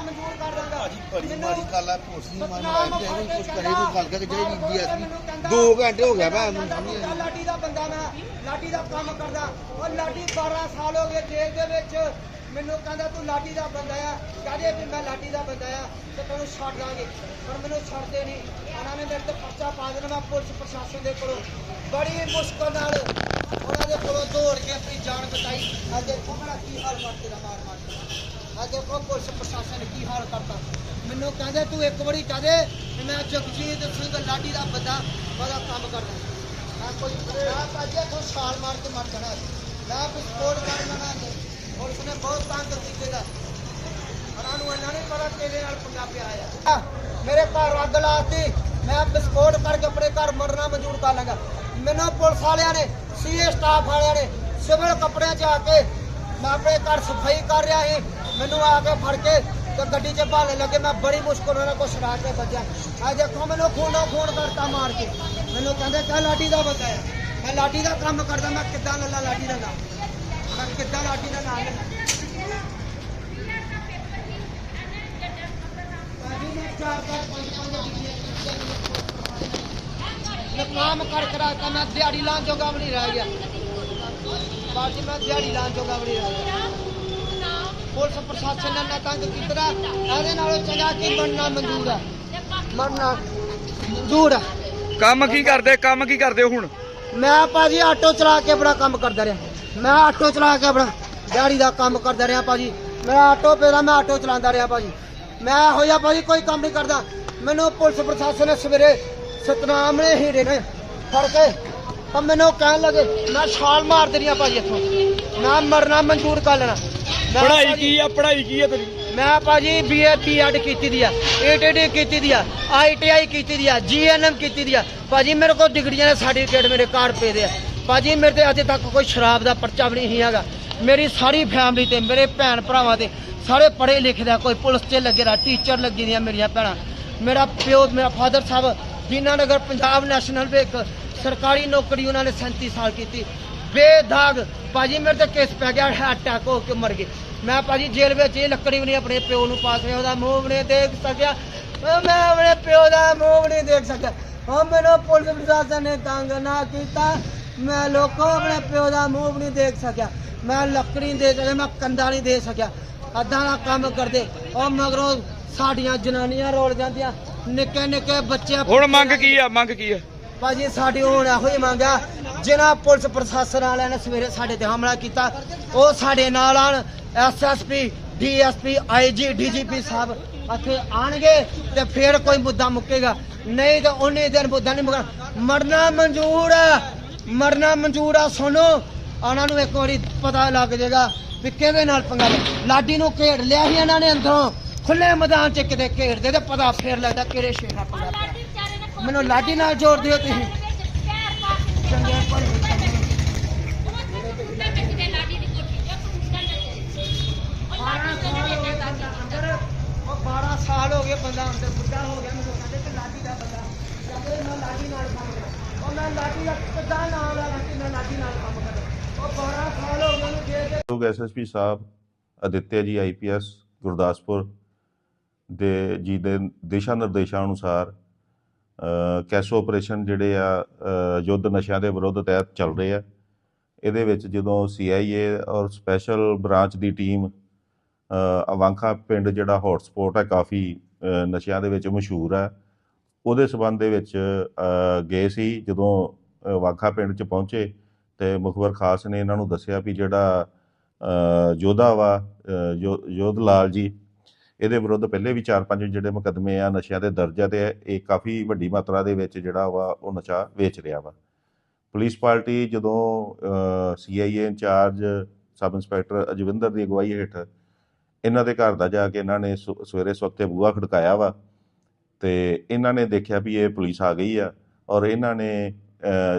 ਮਨਜ਼ੂਰ ਕਰ ਦਾਂਗਾ ਭਾਜੀ ਬੜੀ ਮਾੜੀ ਗੱਲ ਆ ਪੋਸੀ ਮਾਨ ਸਤਨਾਮ ਲਾਈ ਜਾਈ ਕੁਝ ਕੇ ਕਰੇ ਕੋਈ ਗੱਲ ਜਾਈ ਮੈਨੂੰ ਡੀਐਸਪੀ ਕਹਿੰਦਾ, 2 ਘੰਟੇ ਹੋ ਗਿਆ ਮੈਂ ਕਹਿੰਦਾ ਮੈਨੂੰ ਮੁੰਡਾ ਲਾਡੀ ਦਾ ਬੰਦਾ ਮੈਂ ਲਾਡੀ ਦਾ ਕੰਮ ਕਰਦਾ। ਉਹ ਲਾਡੀ 12 ਸਾਲ ਹੋ ਗਏ ਜੇਲ੍ਹ ਦੇ ਵਿੱਚ। ਮੈਨੂੰ ਕਹਿੰਦਾ ਤੂੰ ਲਾਡੀ ਦਾ ਬੰਦਾ ਆ। ਕਹਦੇ ਵੀ ਮੈਂ ਲਾਡੀ ਦਾ ਬੰਦਾ ਆ ਤੇ ਤੈਨੂੰ ਛੱਡ ਦਾਂਗੇ। ਪਰ ਮੈਨੂੰ ਛੱਡਦੇ ਨਹੀਂ। ਉਹਨਾਂ ਨੇ ਮੇਰੇ ਤੇ ਪਰਚਾ ਪਾ ਦੇਣਾ ਮੈਂ ਪੁਲਿਸ ਪ੍ਰਸ਼ਾਸਨ ਦੇ ਕੋਲੋਂ। ਬੜੀ ਮੁਸ਼ਕਲ ਨਾਲ ਉਹਨਾਂ ਦੇ ਕੋਲੋਂ ਦੌੜ ਕੇ ਆਪਣੀ ਜਾਨ ਬਚਾਈ। ਅੱਜ ਦੇਖੋ ਮੇਰਾ ਕੀ ਹਾਲ ਕਰਦੇ ਦਾ ਮਾਰ ਮਾਰ ਅੱਜ ਦੇਖੋ ਪੁਲਿਸ ਪ੍ਰਸ਼ਾਸਨ ਨੇ ਕੀ ਹਾਲ ਕਰਤਾ ਮੈਨੂੰ ਕਹਿੰਦੇ ਤੂੰ ਇੱਕ ਵਾਰੀ ਕਹਦੇ ਕਿ ਮੈਂ ਜਗਜੀਤ ਸਿੰਘ ਲਾਡੀ ਦਾ ਬੰਦਾ ਉਹਦਾ ਕੰਮ ਕਰਦਾ। ਮੈਂ ਕੋਈ ਮੈਂ ਭਾਜੀ ਤੋਂ ਛਾਲ ਮਾਰ ਕੇ ਮਰ ਜਾਣਾ ਮੈਂ ਵਿਸਫੋਟ ਕਰ ਤੇ ਔਰ ਉਸਨੇ ਬਹੁਤ ਤੰਗ ਕੀਤੇ ਦਾ। ਉਹਨਾਂ ਨੂੰ ਇਹਨਾਂ ਨੇ ਪਤਾ ਤੇਰੇ ਨਾਲ ਪੰਗਾ ਪਿਆ ਆ। ਮੇਰੇ ਘਰ ਅੱਗ ਲਾਤੀ। ਮੈਂ ਵਿਸਫੋਟ ਕਰਕੇ ਆਪਣੇ ਘਰ ਮਰਨਾ ਮਨਜ਼ੂਰ ਕਰ ਲਾਂਗਾ ਮੈਨੂੰ ਪੁਲਿਸ ਵਾਲਿਆਂ ਨੇ ਸੀਏ ਸਟਾਫ ਵਾਲਿਆਂ ਨੇ ਸਿਵਲ ਕੱਪੜਿਆਂ 'ਚ ਆ ਕੇ ਮੈਂ ਆਪਣੇ ਘਰ ਸਫ਼ਾਈ ਕਰ ਰਿਹਾ ਸੀ। ਮੈਨੂੰ ਆ ਕੇ ਫੜ ਕੇ ਤੇ ਗੱਡੀ 'ਚ ਭਾਲੇ ਲੱਗੇ ਮੈਂ ਬੜੀ ਮੁਸ਼ਕਲ ਉਹਨਾਂ ਕੋਲ ਛੜਾ ਕੇ ਬਚਿਆ ਆ ਦੇਖੋ ਮੈਨੂੰ ਖੂਨੋ ਖੂਨ ਕਰਤਾ ਮਾਰ ਕੇ ਮੈਨੂੰ ਕਹਿੰਦੇ ਕਹ ਲਾਡੀ ਦਾ ਬੰਦਾ ਆ ਮੈਂ ਲਾਡੀ ਦਾ ਕੰਮ ਕਰਦਾ ਮੈਂ ਕਿੱਦਾਂ ਲੱਲਾ ਲਾਡੀ ਦਾ ਨਾਮ ਮੈਂ ਕਿੱਦਾਂ ਲਾਡੀ ਦਾ ਨਾਮ ਲੈਣਾ ਭਾਜੀ ਮੈਂ ਚਾਰ ਚਾਰ ਪੰਜ ਪੰਜ ਡਿਗਰੀਆਂ ਕੰਮ ਕਰ ਕਰਾ ਕੇ ਮੈਂ ਦਿਹਾੜੀ ਲਾਉਣ ਜੋਗਾ ਵੀ ਨਹੀਂ ਰਹਿ ਗਿਆ ਬਾਜੀ ਮੈਂ ਦਿਹਾੜੀ ਲਾਉਣ ਜੋਗਾ ਵੀ ਨਹੀਂ ਰਹਿ ਗਿਆ ਪੁਲਿਸ ਪ੍ਰਸ਼ਾਸਨ ਨੇ ਨਾ ਤੰਗ ਕੀਤਾ। ਇਹਦੇ ਨਾਲੋਂ ਚੰਗਾ ਕੀ ਬਣਨਾ ਮਨਜ਼ੂਰ ਹੈ? ਮਰਨਾ ਮਨਜ਼ੂਰ ਹੈ। ਕੰਮ ਕੀ ਕਰਦੇ ਕੰਮ ਕੀ ਕਰਦੇ ਹੋ ਹੁਣ? ਮੈਂ ਭਾਜੀ ਆਟੋ ਚਲਾ ਕੇ ਆਪਣਾ ਕੰਮ ਕਰਦਾ ਰਿਹਾ। ਮੈਂ ਆਟੋ ਚਲਾ ਕੇ ਆਪਣਾ ਦਿਹਾੜੀ ਦਾ ਕੰਮ ਕਰਦਾ ਰਿਹਾ ਭਾਜੀ। ਮੇਰਾ ਆਟੋ ਪੇਦਾ ਮੈਂ ਆਟੋ ਚਲਾਉਂਦਾ ਰਿਹਾ ਭਾਜੀ। ਮੈਂ ਹੋਇਆ ਭਾਜੀ ਕੋਈ ਕੰਮ ਨਹੀਂ ਕਰਦਾ। ਮੈਨੂੰ ਪੁਲਿਸ ਪ੍ਰਸ਼ਾਸਨ ਨੇ ਸਵੇਰੇ ਸਤਨਾਮ ਨੇ ਹੀਰੇ ਨੇ ਫੜ ਕੇ ਤਾਂ ਮੈਨੂੰ ਕਹਿਣ ਲੱਗੇ ਮੈਂ ਛਾਲ ਮਾਰ ਦੇਣੀ ਆ ਭਾਜੀ ਇੱਥੋਂ। ਮੈਂ ਮਰਨਾ ਮਨਜ਼ੂਰ ਕਰ ਲੈਣਾ। ਪੜ੍ਹਾਈ ਕੀ ਆ ਪੜ੍ਹਾਈ ਕੀ ਆ ਤੇਰੀ? ਮੈਂ ਭਾਜੀ ਬੀਏ ਬੀਐਡ ਕੀਤੀ ਦੀ ਆ ਏਟੀਡੀ ਕੀਤੀ ਦੀ ਆ ਆਈਟੀਆਈ ਕੀਤੀ ਦੀ ਆ ਜੀਐਨਐਮ ਕੀਤੀ ਦੀ ਆ। ਭਾਜੀ ਮੇਰੇ ਕੋਲ ਡਿਗਰੀਆਂ ਦੇ ਸਰਟੀਫਿਕੇਟ ਮੇਰੇ ਘਰ ਪਏ ਦੇ ਆ। ਭਾਜੀ ਮੇਰੇ ਤੇ ਅਜੇ ਤੱਕ ਕੋਈ ਸ਼ਰਾਬ ਦਾ ਪਰਚਾ ਵੀ ਨਹੀਂ ਹੈਗਾ। ਮੇਰੀ ਸਾਰੀ ਫੈਮਿਲੀ ਤੇ ਮੇਰੇ ਭੈਣ ਭਰਾਵਾਂ ਤੇ ਸਾਰੇ ਪੜ੍ਹੇ ਲਿਖੇ ਦਾ ਕੋਈ ਪੁਲਿਸ 'ਚ ਲੱਗੇ ਦਾ ਟੀਚਰ ਲੱਗੀ ਦੀਆਂ ਮੇਰੀਆਂ ਭੈਣਾਂ। ਮੇਰਾ ਪਿਓ ਮੇਰਾ ਫਾਦਰ ਸਾਹਿਬ ਦੀਨਾਨਗਰ ਪੰਜਾਬ ਨੈਸ਼ਨਲ ਬੈਂਕ ਸਰਕਾਰੀ ਨੌਕਰੀ ਉਹਨਾਂ ਨੇ 37 ਸਾਲ ਕੀਤੀ। ਬੇਦਾਗ ਭਾਜੀ ਮੇਰੇ ਤੇ ਕੇਸ ਪੈ ਗਿਆ ਅਟੈਕ ਹੋ ਕੇ ਮਰ ਗਏ। ਮੈਂ ਭਾਜੀ ਜੇਲ੍ਹ ਵਿੱਚ ਇਹ ਲੱਕੜੀ ਵੀ ਨਹੀਂ ਆਪਣੇ ਪਿਓ ਨੂੰ ਪਾਸ ਰਿਹਾ ਉਹਦਾ ਮੂੰਹ ਵੀ ਨਹੀਂ ਦੇਖ ਸਕਿਆ। ਮੈਂ ਆਪਣੇ ਪਿਓ ਦਾ ਮੂੰਹ ਵੀ ਨਹੀਂ ਦੇਖ ਸਕਿਆ। ਉਹ ਮੈਨੂੰ ਪੁਲਿਸ ਪ੍ਰਸ਼ਾਸਨ ਨੇ ਤੰਗ ਨਾ ਕੀਤਾ। ਮੈਂ ਲੋਕੋ ਆਪਣੇ ਪਿਓ ਦਾ ਮੂੰਹ ਵੀ ਨਹੀਂ ਦੇਖ ਸਕਿਆ। ਮੈਂ ਲੱਕੜੀ ਦੇ ਸਕਿਆ ਮੈਂ ਕੰਦਾ ਨਹੀਂ ਦੇ ਸਕਿਆ। ਅੱਧਾ ਦਾ ਕੰਮ ਕਰਦੇ। ਉਹ ਮਗਰੋਂ ਸਾਡੀਆਂ ਜਨਾਨੀਆਂ ਰੋਲ ਜਾਂਦੀਆਂ। ਨਿੱਕੇ ਨਿੱਕੇ ਬੱਚੇ ਹੁਣ ਮੰਗ ਕੀ ਆ ਮੰਗ ਕੀ ਆ? ਭਾਜੀ ਸਾਡੀ ਹੁਣ ਇਹੋ ਹੀ ਮੰਗਿਆ ਜਿਨ੍ਹਾਂ ਪੁਲਿਸ ਪ੍ਰਸ਼ਾਸਨ ਵਾਲਿਆਂ ਨੇ ਸਵੇਰੇ ਸਾਡੇ ਤੇ ਹਮਲਾ ਕੀਤਾ ਉਹ ਸਾਡੇ ਨਾਲ ਆਣ ਐਸਐਸਪੀ ਡੀਐਸਪੀ ਆਈਜੀ ਡੀਜੀਪੀ ਸਾਹਿਬ ਇੱਥੇ ਆਣਗੇ ਤੇ ਫਿਰ ਕੋਈ ਮੁੱਦਾ ਮੁੱਕੇਗਾ। ਨਹੀਂ ਤਾਂ ਉਹਨੇ ਦਿਨ ਮੁੱਦਾ ਨਹੀਂ ਮੁੱਕਣਾ। ਮਰਨਾ ਮਨਜ਼ੂਰ ਆ। ਮਰਨਾ ਮਨਜ਼ੂਰ ਆ ਸੁਣੋ। ਉਹਨਾਂ ਨੂੰ ਇੱਕ ਵਾਰੀ ਪਤਾ ਲੱਗ ਜਾਏਗਾ ਵੀ ਕਿਹਦੇ ਨਾਲ ਪੰਗਾ ਲਾਡੀ ਨੂੰ ਘੇੜ ਲਿਆ ਸੀ ਇਹਨਾਂ ਨੇ ਅੰਦਰੋਂ। ਖੁੱਲੇ ਮੈਦਾਨ 'ਚ ਕਿਤੇ ਘੇੜਦੇ ਤੇ ਪਤਾ ਫੇਰ ਲੱਗਦਾ ਕਿਹੜੇ ਸ਼ੇਰ ਨਾਲ ਪੰਗਾ ਮੈਨੂੰ ਲਾਡੀ ਨਾਲ ਜੋੜ ਦਿਓ ਤੁਸੀਂ ਚੰਗੇ ਭਲੇ ਉਹ 12 ਸਾਲ ਹੋ ਗਏ ਬੰਦਾ ਅੰਦਰ ਬੁੱਢਾ ਹੋ ਗਿਆ ਮੈਨੂੰ ਕਹਿੰਦੇ ਕਿ ਲਾਡੀ ਦਾ ਬੰਦਾ ਕਹਿੰਦੇ ਮੈਂ ਲਾਡੀ ਨਾਲ ਕੰਮ ਕਰਦਾ ਉਹ ਮੈਂ ਲਾਡੀ ਦਾ ਕਿੱਦਾਂ ਨਾਮ ਲਾ ਕਿ ਮੈਂ ਲਾਡੀ ਨਾਲ ਕੰਮ ਕਰਦਾ ਉਹ 12 ਸਾਲ ਹੋ ਗਏ ਉਹਨੂੰ ਜੇਲ੍ਹ ਦੇ ਲੋਕ ਐਸਐਸਪੀ ਸਾਹਿਬ ਅਦਿੱਤਿਆ ਜੀ ਆਈਪੀਐਸ ਗੁਰਦਾਸਪੁਰ ਦੇ ਜੀ ਦੇ ਦਿਸ਼ਾ ਨਿਰਦੇਸ਼ਾਂ ਅਨੁਸਾਰ ਕੈਸੋ ਆਪਰੇਸ਼ਨ ਜਿਹੜੇ ਆ ਯੁੱਧ ਨਸ਼ਿਆਂ ਦੇ ਵਿਰੁੱਧ ਤਹਿਤ ਚੱਲ ਰਹੇ ਆ। ਇਹਦੇ ਵਿੱਚ ਜਦੋਂ ਸੀਆਈਏ ਔਰ ਸਪੈਸ਼ਲ ਬ੍ਰਾਂਚ ਦੀ ਟੀਮ ਅਵਾਂਖਾ ਪਿੰਡ ਜਿਹੜਾ ਹੌਟਸਪੌਟ ਹੈ ਕਾਫੀ ਨਸ਼ਿਆਂ ਦੇ ਵਿੱਚ ਮਸ਼ਹੂਰ ਹੈ ਉਹਦੇ ਸਬੰਧ ਦੇ ਵਿੱਚ ਗਏ ਸੀ ਜਦੋਂ ਅ, ਵਾਂਖਾ ਪਿੰਡ 'ਚ ਪਹੁੰਚੇ ਤੇ ਮੁਖਬਰ ਖਾਸ ਨੇ ਇਹਨਾਂ ਨੂੰ ਦੱਸਿਆ ਵੀ ਜਿਹੜਾ ਯੋਧਾ ਵਾ ਯੋ- ਯੋਧ ਲਾਲ ਜੀ ਇਹਦੇ ਵਿਰੁੱਧ ਪਹਿਲੇ ਵੀ 4-5 ਜਿਹੜੇ ਮੁਕੱਦਮੇ ਆ, ਨਸ਼ਿਆਂ ਦੇ ਦਰਜ ਆ ਤੇ ਇਹ ਕਾਫੀ ਵੱਡੀ ਮਾਤਰਾ ਦੇ ਵਿੱਚ ਜਿਹੜਾ ਵਾ ਉਹ ਨਸ਼ਾ ਵੇਚ ਰਿਹਾ ਵਾ। ਪੁਲਿਸ ਪਾਰਟੀ ਜਦੋਂ CIA incharge sub inspector Ajwinder ਦੀ ਅਗਵਾਈ ਹੇਠ ਇਹਨਾਂ ਦੇ ਘਰ ਦਾ ਜਾ ਕੇ ਇਹਨਾਂ ਨੇ ਸੁ- ਸਵੇਰੇ ਸਵਖਤੇ ਬੂਹਾ ਖੜਕਾਇਆ ਵਾ ਤੇ ਇਹਨਾਂ ਨੇ ਦੇਖਿਆ ਵੀ ਇਹ ਪੁਲਿਸ ਆ ਗਈ ਆ ਔਰ ਇਹਨਾਂ ਨੇ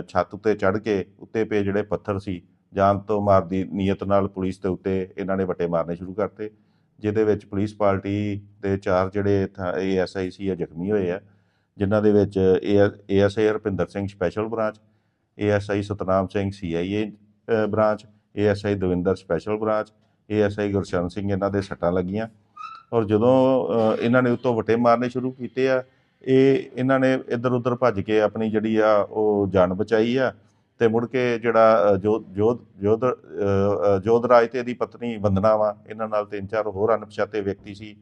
ਛੱਤ ਉੱਤੇ ਚੜ੍ਹ ਕੇ ਉੱਤੇ ਪਏ ਜਿਹੜੇ ਪੱਥਰ ਸੀ, ਜਾਨ ਤੋਂ ਮਾਰ ਦੀ ਨੀਅਤ ਨਾਲ ਪੁਲਿਸ ਦੇ ਉੱਤੇ ਇਹਨਾਂ ਨੇ ਵੱਟੇ ਮਾਰਨੇ ਸ਼ੁਰੂ ਕਰਤੇ। ਜਿਹਦੇ ਵਿੱਚ ਪੁਲਿਸ ਪਾਰਟੀ ਦੇ ਚਾਰ ਜਿਹੜੇ ਏਐਸਆਈ ਸੀ ਜ਼ਖਮੀ ਹੋਏ ਆ, ਜਿਨ੍ਹਾਂ ਦੇ ਵਿੱਚ ASI Rapinder Singh special branch ASI Satnam Singh CIA branch ASI Davinder special branch ASI Gursharan Singh ਇਹਨਾਂ ਦੇ ਸੱਟਾਂ ਲੱਗੀਆਂ। ਔਰ ਜਦੋਂ ਇਹਨਾਂ ਨੇ ਉਤੋਂ ਵਟੇ ਮਾਰਨੇ ਸ਼ੁਰੂ ਕੀਤੇ ਆ, ਇਹ, ਇਹਨਾਂ ਨੇ ਇੱਧਰ ਉੱਧਰ ਭੱਜ ਕੇ ਆਪਣੀ ਜਿਹੜੀ ਆ, ਉਹ ਜਾਨ ਬਚਾਈ ਆ। ਤੇ ਮੁੜ ਕੇ ਜਿਹੜਾ ਅ, ਜੋ ਜੋਧ ਜੋਧ ਅ, ਅ, ਜੋਧਰਾਜ ਤੇ ਇਹਦੀ ਪਤਨੀ ਵੰਦਨਾ ਵਾ ਇਹਨਾਂ ਨਾਲ ਤਿੰਨ ਚਾਰ ਹੋਰ ਅਣਪਛਾਤੇ ਵਿਅਕਤੀ ਸੀ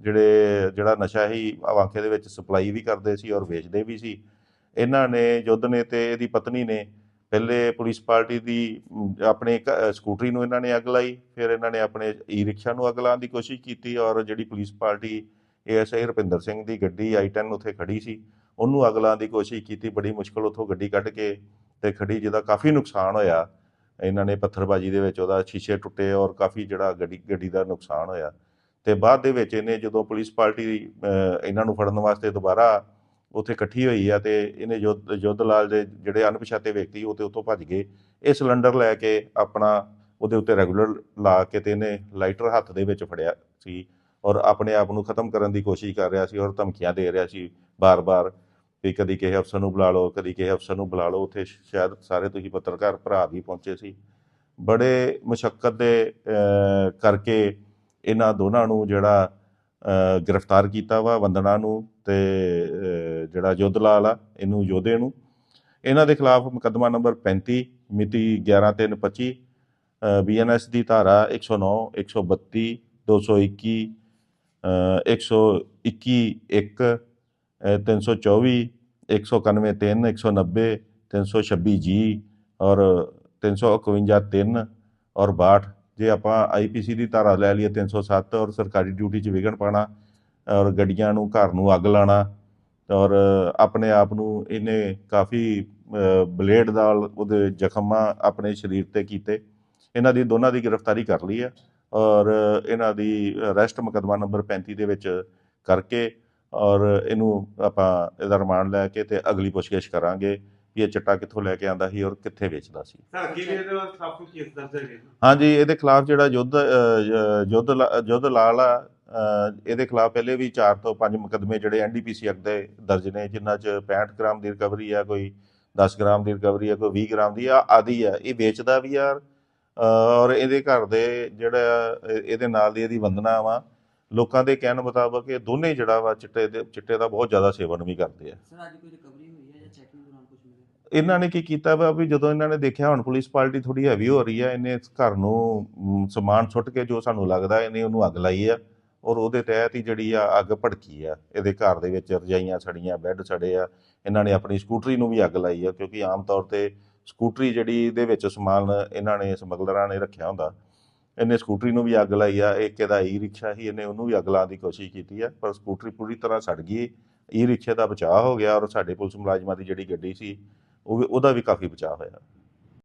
ਜਿਹੜੇ ਜਿਹੜਾ ਨਸ਼ਾ ਹੀ ਵਾਂਕੇ ਦੇ ਵਿੱਚ ਸਪਲਾਈ ਵੀ ਕਰਦੇ ਸੀ ਔਰ ਵੇਚਦੇ ਵੀ ਸੀ। ਇਹਨਾਂ ਨੇ ਜੁੱਧ ਨੇ ਤੇ ਇਹਦੀ ਪਤਨੀ ਨੇ ਪਹਿਲੇ ਪੁਲਿਸ ਪਾਰਟੀ ਦੀ ਆਪਣੇ ਇੱਕ, ਸਕੂਟਰੀ ਨੂੰ ਇਹਨਾਂ ਨੇ ਅੱਗ ਲਾਈ ਫਿਰ ਇਹਨਾਂ ਨੇ ਆਪਣੇ ਈ ਰਿਕਸ਼ਾ ਨੂੰ ਅੱਗ ਲਾਉਣ ਦੀ ਕੋਸ਼ਿਸ਼ ਕੀਤੀ ਔਰ ਜਿਹੜੀ police party ASI Rupinder Singh ਦੀ ਗੱਡੀ i10 ਉੱਥੇ ਖੜੀ ਸੀ ਉਹਨੂੰ ਅੱਗ ਲਾਉਣ ਦੀ ਕੋਸ਼ਿਸ਼ ਕੀਤੀ ਬੜੀ ਮੁਸ਼ਕਲ ਉੱਥੋਂ ਗੱਡੀ ਕੱਢ ਕੇ ਤੇ ਖੜੀ ਜਿਹਦਾ ਕਾਫੀ ਨੁਕਸਾਨ ਹੋਇਆ। ਇਹਨਾਂ ਨੇ ਪੱਥਰਬਾਜੀ ਦੇ ਵਿੱਚ ਉਹਦਾ ਸ਼ੀਸ਼ੇ ਟੁੱਟੇ ਔਰ ਕਾਫੀ ਜਿਹੜਾ ਗੱਡੀ ਗੱਡੀ ਦਾ ਨੁਕਸਾਨ ਹੋਇਆ। ਤੇ ਬਾਅਦ ਦੇ ਵਿੱਚ ਇਹਨੇ ਜਦੋਂ ਪੁਲਿਸ ਪਾਰਟੀ ਇਹਨਾਂ ਨੂੰ ਫੜਨ ਵਾਸਤੇ ਦੁਬਾਰਾ ਉੱਥੇ ਇਕੱਠੀ ਹੋਈ ਆ ਤੇ ਇਹਨੇ ਯੁੱਧ ਯੁੱਧ ਲਾਲ ਦੇ ਜਿਹੜੇ ਅਣਪਛਾਤੇ ਵਿਅਕਤੀ ਉਹ ਤੇ ਉੱਥੋਂ ਭੱਜ ਗਏ। ਇਹ ਸਿਲੰਡਰ ਲੈ ਕੇ ਆਪਣਾ ਉਹਦੇ ਉੱਤੇ ਰੈਗੂਲਰ ਲਾ ਕੇ ਤੇ ਇਹਨੇ ਲਾਈਟਰ ਹੱਥ ਦੇ ਵਿੱਚ ਫੜਿਆ ਸੀ ਔਰ ਆਪਣੇ ਆਪ ਨੂੰ ਖਤਮ ਕਰਨ ਦੀ ਕੋਸ਼ਿਸ਼ ਕਰ ਰਿਹਾ ਸੀ ਔਰ ਧਮਕੀਆਂ ਦੇ ਰਿਹਾ ਸੀ ਬਾਰ-ਬਾਰ। ਵੀ ਕਦੀ ਕਿਸੇ ਅਫਸਰ ਨੂੰ ਬੁਲਾ ਲਓ ਕਦੀ ਕਿਸੇ ਅਫਸਰ ਨੂੰ ਬੁਲਾ ਲਓ। ਉੱਥੇ ਸ਼ਾਇਦ ਸਾਰੇ ਤੁਸੀਂ ਪੱਤਰਕਾਰ ਭਰਾ ਵੀ ਪਹੁੰਚੇ ਸੀ। ਬੜੇ ਮੁਸ਼ਕਲ ਦੇ ਕਰਕੇ ਇਹਨਾਂ ਦੋਨਾਂ ਨੂੰ ਜਿਹੜਾ ਗ੍ਰਿਫਤਾਰ ਕੀਤਾ ਵਾ ਵੰਦਨਾ ਨੂੰ ਤੇ ਜਿਹੜਾ ਯੁੱਧ ਲਾਲ ਆ ਇਹਨੂੰ ਯੋਧੇ ਨੂੰ। ਇਹਨਾਂ ਦੇ ਖਿਲਾਫ ਮੁਕੱਦਮਾ ਨੰਬਰ 35 ਮਿਤੀ 11/3/25 ਬੀਐਨਐਸ ਦੀ ਧਾਰਾ 109 132 221 ਅਹ, 121 1 ਅਹ, 324 191 3 190 326 ਜੀ ਔਰ 351 3 ਔਰ 62 ਜੇ ਆਪਾਂ ਆਈਪੀਸੀ ਦੀ ਧਾਰਾ ਲੈ ਲਈਏ 307 ਔਰ ਸਰਕਾਰੀ ਡਿਊਟੀ 'ਚ ਵਿਘਨ ਪਾਣਾ ਔਰ ਗੱਡੀਆਂ ਨੂੰ, ਘਰ ਨੂੰ ਅੱਗ ਲਾਣਾ ਔਰ ਆਪਣੇ ਆਪ ਨੂੰ ਇਹਨੇ ਕਾਫੀ ਬਲੇਡ ਨਾਲ ਉਹਦੇ ਜ਼ਖਮਾਂ ਆਪਣੇ ਸਰੀਰ ਤੇ ਕੀਤੇ। ਇਹਨਾਂ ਦੀ ਦੋਨਾਂ ਦੀ ਗ੍ਰਿਫਤਾਰੀ ਕਰ ਲਈ ਹੈ ਔਰ ਇਹਨਾਂ ਦੀ ਅਰੈਸਟ ਮੁਕੱਦਮਾ ਨੰਬਰ 35 ਦੇ ਵਿੱਚ ਕਰਕੇ ਔਰ ਇਹਨੂੰ ਆਪਾਂ ਇਹਦਾ ਰਿਮਾਂਡ ਲੈ ਕੇ ਤੇ ਅਗਲੀ ਪੁੱਛਗਿੱਛ ਕਰਾਂਗੇ ਵੀ ਇਹ ਚਿੱਟਾ ਕਿੱਥੋਂ ਲੈ ਕੇ ਆਂਦਾ ਸੀ ਔਰ ਕਿੱਥੇ ਵੇਚਦਾ ਸੀ ਵੀ ਇਹਦੇ ਕੇਸ ਦਰਜ। ਹਾਂਜੀ ਇਹਦੇ ਖਿਲਾਫ ਜਿਹੜਾ ਯੁੱਧ ਯੁੱਧ ਯੁੱਧ ਲਾਲ ਆ ਇਹਦੇ ਖਿਲਾਫ ਪਹਿਲੇ ਵੀ 4 ਤੋਂ 5 ਮੁਕੱਦਮੇ ਜਿਹੜੇ ਐਨਡੀਪੀਸੀ ਐਕਟ ਦੇ ਦਰਜ ਨੇ ਜਿਨ੍ਹਾਂ 'ਚ 65 ਗ੍ਰਾਮ ਦੀ ਰਿਕਵਰੀ ਆ ਕੋਈ 10 ਗ੍ਰਾਮ ਦੀ ਰਿਕਵਰੀ ਆ ਕੋਈ 20 ਗ੍ਰਾਮ ਦੀ ਆ ਆਦਿ ਆ ਇਹ ਵੇਚਦਾ ਵੀ ਆ ਔਰ ਇਹਦੇ ਘਰ ਦੇ ਜਿਹੜਾ ਇਹ- ਇਹਦੇ ਨਾਲ ਦੀ ਇਹਦੀ ਵੰਦਨਾ ਵਾ ਲੋਕਾਂ ਦੇ ਕਹਿਣ ਮੁਤਾਬਕ ਇਹ ਦੋਨੇ ਜਿਹੜਾ ਵਾ ਚਿੱਟੇ ਦੇ ਚਿੱਟੇ ਦਾ ਬਹੁਤ ਜ਼ਿਆਦਾ ਸੇਵਨ ਵੀ ਕਰਦੇ ਆ। ਸਰ ਅੱਜ ਕੋਈ ਰਿਕਵਰੀ ਹੋਈ ਹੈ ਜਾਂ ਚੈਕਿੰਗ ਦੌਰਾਨ ਕੁਝ ਮਿਲਿਆ? ਇਹਨਾਂ ਨੇ ਕੀ ਕੀਤਾ ਵਾ ਵੀ ਜਦੋਂ ਇਹਨਾਂ ਨੇ ਦੇਖਿਆ ਹੁਣ ਪੁਲਿਸ ਪਾਰਟੀ ਥੋੜੀ ਹੈਵੀ ਹੋ ਰਹੀ ਆ ਇਹਨੇ ਇਸ ਘਰ ਨੂੰ ਸਮਾਨ ਸੁੱਟ ਕੇ ਜੋ ਸਾਨੂੰ ਲੱਗਦਾ ਇਹਨੇ ਉਹਨੂੰ ਅੱਗ ਲਾਈ ਆ ਔਰ ਉਹਦੇ ਤਹਿਤ ਹੀ ਜਿਹੜੀ ਆ ਅੱਗ ਭੜਕੀ ਆ ਇਹਦੇ ਘਰ ਦੇ ਵਿੱਚ ਰਜਾਈਆਂ ਸੜੀਆਂ ਬੈੱਡ ਸੜੇ ਆ ਇਹਨਾਂ ਨੇ ਆਪਣੀ ਸਕੂਟਰੀ ਨੂੰ ਵੀ ਅੱਗ ਲਾਈ ਆ ਕਿਉਂਕਿ ਆਮ ਤੌਰ ਤੇ ਸਕੂਟਰੀ ਜਿਹੜੀ ਦੇ ਵਿੱਚ ਸਮਾਨ ਇਹਨਾਂ ਨੇ ਸਮਗਲਰਾਂ ਨੇ ਰੱਖਿਆ ਹੁੰਦਾ ਇਹਨੇ ਸਕੂਟਰੀ ਨੂੰ ਵੀ ਅੱਗ ਲਾਈ ਆ ਇੱਕ ਇਹਦਾ ਈ ਰਿਕਸ਼ਾ ਹੀ ਇਹਨੇ ਉਹਨੂੰ ਵੀ ਅੱਗ ਲਾਉਣ ਦੀ ਕੋਸ਼ਿਸ਼ ਕੀਤੀ ਆ, ਪਰ ਸਕੂਟਰੀ ਪੂਰੀ ਤਰ੍ਹਾਂ ਸੜ ਗਈ ਈ ਰਿਕਸ਼ੇ ਦਾ ਬਚਾਅ ਹੋ ਗਿਆ ਔਰ ਸਾਡੇ ਪੁਲਿਸ ਮੁਲਾਜ਼ਮਾਂ ਦੀ ਜਿਹੜੀ ਗੱਡੀ ਸੀ, ਉਹ ਵੀ, ਉਹਦਾ ਵੀ ਕਾਫੀ ਬਚਾਅ ਹੋਇਆ।